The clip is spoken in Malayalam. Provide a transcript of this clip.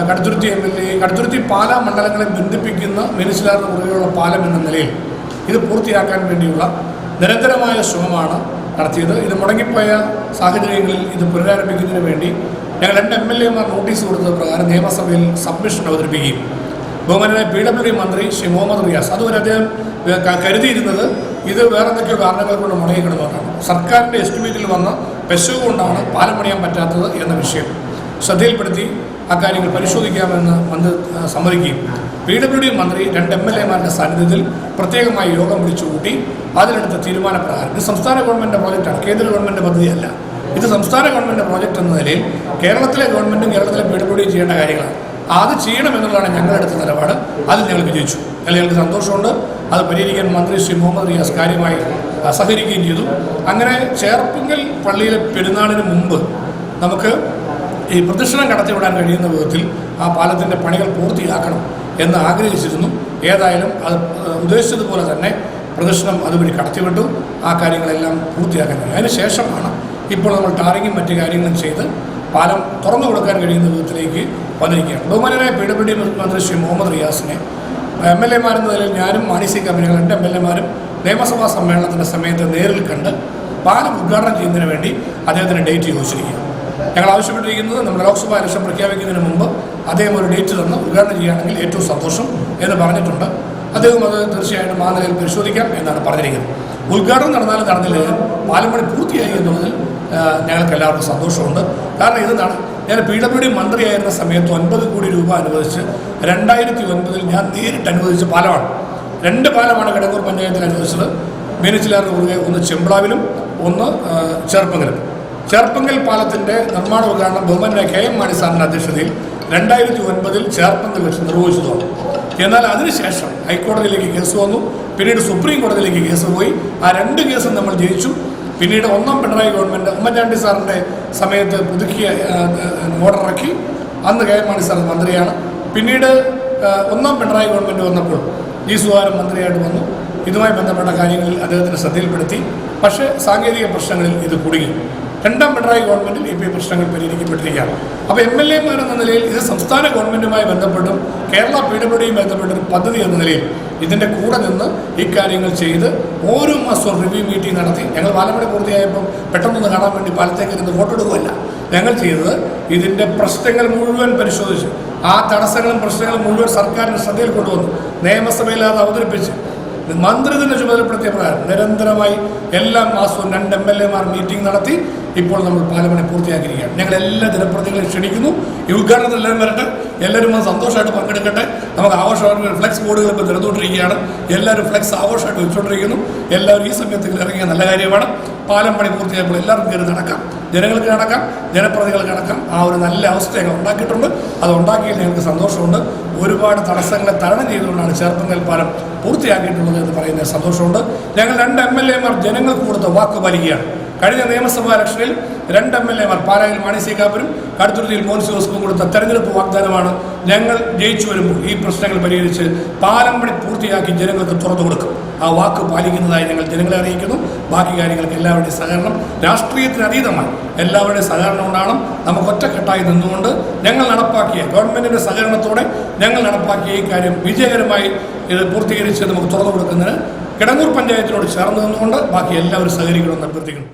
Kaduthuruthy M L A Kaduthuruthy Pala മണ്ഡലങ്ങളെ ബന്ധിപ്പിക്കുന്ന മെനിസിലാറിന് കുറുകെയുള്ള പാലം എന്ന നിലയിൽ ഇത് പൂർത്തിയാക്കാൻ വേണ്ടിയുള്ള നിരന്തരമായ ശ്രമമാണ് നടത്തിയത്. ഇത് മുടങ്ങിപ്പോയ സാഹചര്യങ്ങളിൽ ഇത് പുനരാരംഭിക്കുന്നതിന് വേണ്ടി ഞങ്ങൾ രണ്ട് എം എൽ എമാർ നോട്ടീസ് കൊടുത്തത് പ്രകാരം നിയമസഭയിൽ സബ്മിഷൻ അവതരിപ്പിക്കുകയും ബഹുമാനായ പി ഡബ്ല്യു മന്ത്രി ശ്രീ മുഹമ്മദ് റിയാസ് അതുപോലെ അദ്ദേഹം കരുതിയിരുന്നത് ഇത് വേറെ എന്തൊക്കെയോ കാരണങ്ങൾ കൊണ്ട് മുടങ്ങിക്കണമെന്നാണ് സർക്കാരിന്റെ എസ്റ്റിമേറ്റിൽ വന്ന പെശു കൊണ്ടാണ് പാലം പണിയാൻ പറ്റാത്തത് എന്ന വിഷയം ശ്രദ്ധയിൽപ്പെടുത്തി അക്കാര്യങ്ങൾ പരിശോധിക്കാമെന്ന് മന്ത്രി സമ്മതിക്കുകയും. പി ഡബ്ല്യു ഡി മന്ത്രി രണ്ട് എം എൽ എമാരുടെ സാന്നിധ്യത്തിൽ പ്രത്യേകമായി യോഗം വിളിച്ചുകൂട്ടി. അതിലെടുത്ത തീരുമാനപ്രകാരം ഇത് സംസ്ഥാന ഗവൺമെന്റ് പ്രോജക്റ്റാണ് കേന്ദ്ര ഗവൺമെന്റ് പദ്ധതിയല്ല. ഇത് സംസ്ഥാന ഗവൺമെന്റ് പ്രോജക്റ്റ് എന്ന നിലയിൽ കേരളത്തിലെ ഗവൺമെന്റും കേരളത്തിലെ പി ഡബ്ല്യു ഡിയും ചെയ്യേണ്ട കാര്യങ്ങളാണ്. അത് ചെയ്യണമെന്നുള്ളതാണ് ഞങ്ങളെടുത്ത നിലപാട്. അതിൽ ഞങ്ങൾ വിജയിച്ചു. ഞങ്ങൾക്ക് സന്തോഷമുണ്ട്. അത് പരിഹരിക്കാൻ മന്ത്രി ശ്രീ മുഹമ്മദ് റിയാസ് കാര്യമായി സഹകരിക്കുകയും ചെയ്തു. അങ്ങനെ ചേർപ്പിങ്കൽ പള്ളിയിലെ പെരുന്നാളിന് മുമ്പ് നമുക്ക് ഈ പ്രദക്ഷിണം കടത്തിവിടാൻ കഴിയുന്ന വിധത്തിൽ ആ പാലത്തിന്റെ പണികൾ പൂർത്തിയാക്കണം എന്ന് ആഗ്രഹിച്ചിരുന്നു. ഏതായാലും അത് ഉദ്ദേശിച്ചതുപോലെ തന്നെ പ്രദക്ഷിണം അതുവഴി കടത്തിവിട്ടു. ആ കാര്യങ്ങളെല്ലാം പൂർത്തിയാക്കാൻ കഴിയും. ശേഷമാണ് ഇപ്പോൾ നമ്മൾ ടാറിങ്ങും മറ്റു കാര്യങ്ങളും ചെയ്ത് പാലം തുറന്നു കൊടുക്കാൻ കഴിയുന്ന വിധത്തിലേക്ക് വന്നിരിക്കുകയാണ്. ബഹുമാനായ പി ഡബ്ല്യു ഡി മന്ത്രി ശ്രീ മുഹമ്മദ് റിയാസിനെ എം എൽ എമാരെന്ന നിലയിൽ ഞാനും മാണിസി കമ്പനികൾ രണ്ട് എം എൽ എമാരും നിയമസഭാ സമ്മേളനത്തിന്റെ സമയത്ത് നേരിൽ കണ്ട് പാലം ഉദ്ഘാടനം ചെയ്യുന്നതിന് വേണ്ടി അദ്ദേഹത്തിന് ഡേറ്റ് ചോദിച്ചിരിക്കുകയാണ് ഞങ്ങൾ ആവശ്യപ്പെട്ടിരിക്കുന്നത് നമ്മുടെ ലോക്സഭാ ഇലക്ഷൻ പ്രഖ്യാപിക്കുന്നതിന് മുമ്പ് അദ്ദേഹം ഒരു ഡേറ്റ് തന്ന് ഉദ്ഘാടനം ചെയ്യുകയാണെങ്കിൽ ഏറ്റവും സന്തോഷം എന്ന് പറഞ്ഞിട്ടുണ്ട്. അദ്ദേഹം അത് തീർച്ചയായിട്ടും ആ നിലയിൽ പരിശോധിക്കാം എന്നാണ് പറഞ്ഞിരിക്കുന്നത്. ഉദ്ഘാടനം നടന്നാലും നടന്നില്ലെങ്കിലും പാലം പൂർത്തിയായി എന്നുള്ളതിൽ ഞങ്ങൾക്ക് എല്ലാവർക്കും സന്തോഷമുണ്ട്. കാരണം ഇത് നട ഞാൻ പി ഡബ്ല്യു ഡി മന്ത്രിയായിരുന്ന സമയത്ത് ഒൻപത് കോടി രൂപ അനുവദിച്ച് രണ്ടായിരത്തി ഒൻപതിൽ ഞാൻ നേരിട്ട് അനുവദിച്ച പാലമാണ്. രണ്ട് പാലമാണ് കിടങ്ങൂർ പഞ്ചായത്തിൽ അനുവദിച്ചത്. മീനച്ചിലാറിന് കുറുകെ ഒന്ന് ചെമ്പ്ളാവിലും ഒന്ന് ആ, ചെറുപ്പങ്കലും. ചേർപ്പങ്കൽ പാലത്തിന്റെ നിർമ്മാണ ഉദ്ഘാടനം ബഹുമാനായ കെ എം മാണി സാറിന്റെ അധ്യക്ഷതയിൽ രണ്ടായിരത്തി ഒൻപതിൽ ചേർപ്പങ്കൽ വെച്ച് നിർവഹിച്ചതാണ് എന്നാൽ അതിനുശേഷം ഹൈക്കോടതിയിലേക്ക് കേസ് വന്നു. പിന്നീട് സുപ്രീം കോടതിയിലേക്ക് കേസ് പോയി. ആ രണ്ട് കേസും നമ്മൾ ജയിച്ചു. പിന്നീട് ഒന്നാം പിണറായി ഗവൺമെന്റ് ഉമ്മൻചാണ്ടി സാറിന്റെ സമയത്ത് പുതുക്കിയ ഇറക്കി. അന്ന് കെ എം മാണി സാർ മന്ത്രിയാണ്. പിന്നീട് ഒന്നാം പിണറായി ഗവൺമെന്റ് വന്നപ്പോൾ ജി സുധാകരൻ മന്ത്രിയായിട്ട് വന്നു. ഇതുമായി ബന്ധപ്പെട്ട കാര്യങ്ങളിൽ അദ്ദേഹത്തിന് ശ്രദ്ധയിൽപ്പെടുത്തി. പക്ഷേ സാങ്കേതിക പ്രശ്നങ്ങളിൽ ഇത് കുടുങ്ങി. രണ്ടാം പിണറായി ഗവൺമെന്റിൽ ഈ പി പ്രശ്നങ്ങൾ പരിഹരിക്കപ്പെട്ടിരിക്കുകയാണ്. അപ്പോൾ എം എൽ എമാർ എന്ന നിലയിൽ ഇത് സംസ്ഥാന ഗവൺമെന്റുമായി ബന്ധപ്പെട്ടും കേരള പി ഡബ്ല്യു ബന്ധപ്പെട്ട ഒരു പദ്ധതി എന്ന നിലയിൽ ഇതിന്റെ കൂടെ നിന്ന് ഈ കാര്യങ്ങൾ ചെയ്ത് ഓരോ മാസവും റിവ്യൂ മീറ്റിംഗ് നടത്തി. ഞങ്ങൾ പാലപ്പണി പൂർത്തിയായപ്പം പെട്ടെന്നൊന്ന് കാണാൻ വേണ്ടി പാലത്തേക്ക് ഇരുന്ന് ഫോട്ടോ എടുക്കുകയല്ല. ഞങ്ങൾ ചെയ്തത് ഇതിന്റെ പ്രശ്നങ്ങൾ മുഴുവൻ പരിശോധിച്ച്. ആ തടസ്സങ്ങളും പ്രശ്നങ്ങളും മുഴുവൻ സർക്കാരിന്റെ ശ്രദ്ധയിൽ കൊണ്ടുവന്നു. നിയമസഭയിൽ അത് അവതരിപ്പിച്ച്. മന്ത്രി തന്നെ ചുമതലപ്പെടുത്തിയ പ്രകാരം നിരന്തരമായി എല്ലാ മാസവും രണ്ട് എം എൽ എമാർ മീറ്റിംഗ് നടത്തി. ഇപ്പോൾ നമ്മൾ പാലമണി പൂർത്തിയാക്കിയിരിക്കുകയാണ്. ഞങ്ങൾ എല്ലാ ജനപ്രതിനിധികളെയും ക്ഷണിക്കുന്നു. ഈ ഉദ്ഘാടനത്തിൽ എല്ലാവരും വരട്ടെ. എല്ലാവരും അത് സന്തോഷമായിട്ട് പങ്കെടുക്കട്ടെ. നമുക്ക് ആഘോഷമായിട്ട് ഫ്ലെക്സ് ബോർഡുകൾ ഇപ്പോൾ നിരന്നുകൊണ്ടിരിക്കുകയാണ് എല്ലാവരും ഫ്ലെക്സ് ആഘോഷമായിട്ട് വെച്ചുകൊണ്ടിരിക്കുന്നു. എല്ലാവരും ഈ സമയത്ത് ഇറങ്ങിയ നല്ല കാര്യമാണ്. പാലം പണി പൂർത്തിയായപ്പോൾ എല്ലാവർക്കും കയറി നടക്കാം. ജനങ്ങൾക്ക് നടക്കാം ജനപ്രതികൾക്ക് നടക്കാം. ആ ഒരു നല്ല അവസ്ഥ ഞങ്ങൾ ഉണ്ടാക്കിയിട്ടുണ്ട്. അത് ഉണ്ടാക്കിയതിൽ ഞങ്ങൾക്ക് സന്തോഷമുണ്ട്. ഒരുപാട് തടസ്സങ്ങളെ തരണം ചെയ്തുകൊണ്ടാണ് ചേർത്തങ്ങൽ പാലം പൂർത്തിയാക്കിയിട്ടുള്ളത് എന്ന് പറയുന്ന സന്തോഷമുണ്ട്. ഞങ്ങൾ രണ്ട് എം എൽ എമാർ ജനങ്ങൾക്ക് കൊടുത്ത വാക്ക് പാലിക്കുകയാണ്. കഴിഞ്ഞ നിയമസഭാ ഇലക്ഷനിൽ രണ്ട് എം എൽ എമാർ പാലായിൽ മാണി സി കാപ്പനും കടുത്തുരുത്തിയിൽ മോൻസി ജോസഫും കൊടുത്ത തെരഞ്ഞെടുപ്പ് വാഗ്ദാനമാണ് ഞങ്ങൾ ജയിച്ചു വരുമ്പോൾ ഈ പ്രശ്നങ്ങൾ പരിഹരിച്ച് പാലം പണി പൂർത്തിയാക്കി ജനങ്ങൾക്ക് തുറന്നു കൊടുക്കും. ആ വാക്ക് പാലിക്കുന്നതായി ഞങ്ങൾ ജനങ്ങളെ അറിയിക്കുന്നു. ബാക്കി കാര്യങ്ങൾക്ക് എല്ലാവരുടെയും സഹകരണം രാഷ്ട്രീയത്തിന് അതീതമായി എല്ലാവരുടെയും സഹകരണം ഉണ്ടാകണം. നമുക്ക് ഒറ്റക്കെട്ടായി നിന്നുകൊണ്ട് ഞങ്ങൾ നടപ്പാക്കിയ ഗവൺമെന്റിന്റെ സഹകരണത്തോടെ ഞങ്ങൾ നടപ്പാക്കിയ ഈ കാര്യം വിജയകരമായി ഇത് പൂർത്തീകരിച്ച് നമുക്ക് തുറന്നു കൊടുക്കുന്നതിന് കിടങ്ങൂർ പഞ്ചായത്തിനോട് ചേർന്ന് നിന്നുകൊണ്ട് ബാക്കി എല്ലാവരും സഹകരിക്കണമെന്ന് അഭ്യർത്ഥിക്കുന്നു.